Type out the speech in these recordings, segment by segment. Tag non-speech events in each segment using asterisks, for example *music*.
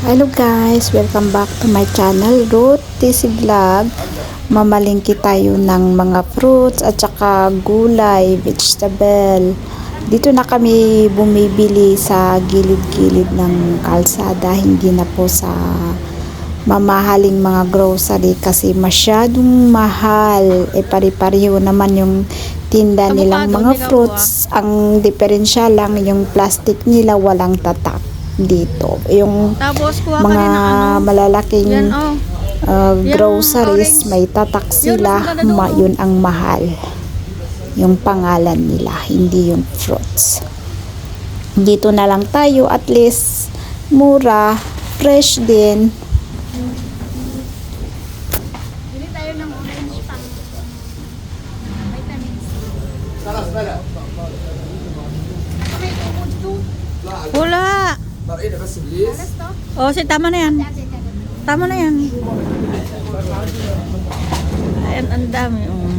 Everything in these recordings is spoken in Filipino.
Hello guys, welcome back to my channel, Ruth TC Vlog. Mamalingki tayo ng mga fruits at saka gulay, vegetable. Dito na kami bumibili sa gilid-gilid ng kalsada, hindi na po sa mamahaling mga grocery kasi masyadong mahal. E pari-pariho naman yung tinda nilang mga fruits. Ang diferensya lang yung plastic nila walang tatak dito. Yung Tapos kuha ka mga ng ano. malalaking Yan oh. uh, Yan, groceries, orange. may tatak sila, maganda ma, doon. yun ang mahal. Yung pangalan nila, hindi yung fruits. Dito na lang tayo, at least mura, fresh din. Bili Oh, si tama na yan. Tama na yan. Ayan, ang dami. Oh.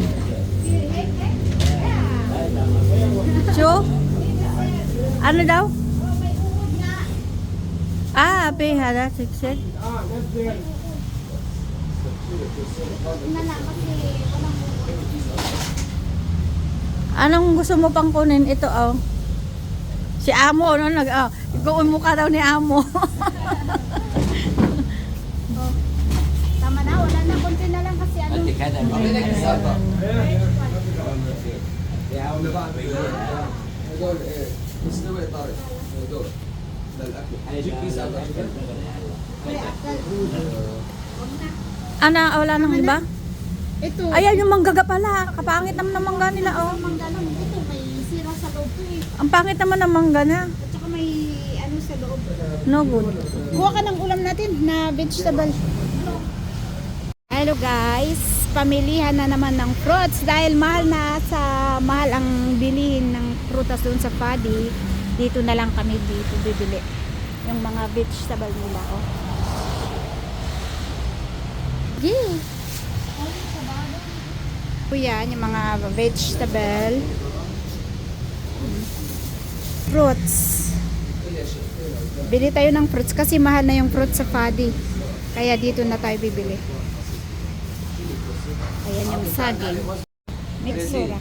Cho? Ano daw? Ah, ape, hada, siksik. Anong gusto mo pang kunin? Ito, oh. Si Amo, no? Nag, oh. Goon mo ka daw ni amo. *laughs* tama na, wala na. Kunti na lang kasi ano. Ate ka na. Okay, nag-isa pa. Yeah, ako ba? Idol, eh. Gusto mo ito. Idol. Dalaki. Jipis ako. Ana, wala nang iba? Ito. Ayan yung manggaga pala. Kapangit naman ng mangga nila, oh. Mangga lang. May sira sa loob. Eh. Ang pangit naman ng mangga na. At saka may sa loob. No good. Kuha ka ng ulam natin na vegetable. Hello guys, pamilihan na naman ng fruits dahil mahal na sa mahal ang bilihin ng prutas doon sa Padi. Dito na lang kami dito bibili yung mga vegetable nila oh. Yeah. Kuya, yung mga vegetable fruits. Bili tayo ng fruits kasi mahal na yung fruits sa Fadi. Kaya dito na tayo bibili. Ayan yung saging. Mixura.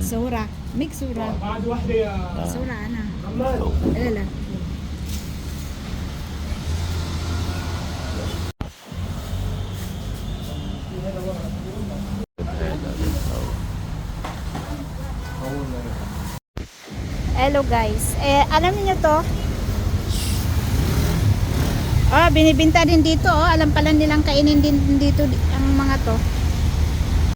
Sura. Mixura. Sura na. Alala. Hello guys. Eh, alam niyo to? Oh, binibinta din dito oh. Alam pala nilang kainin din dito ang mga to.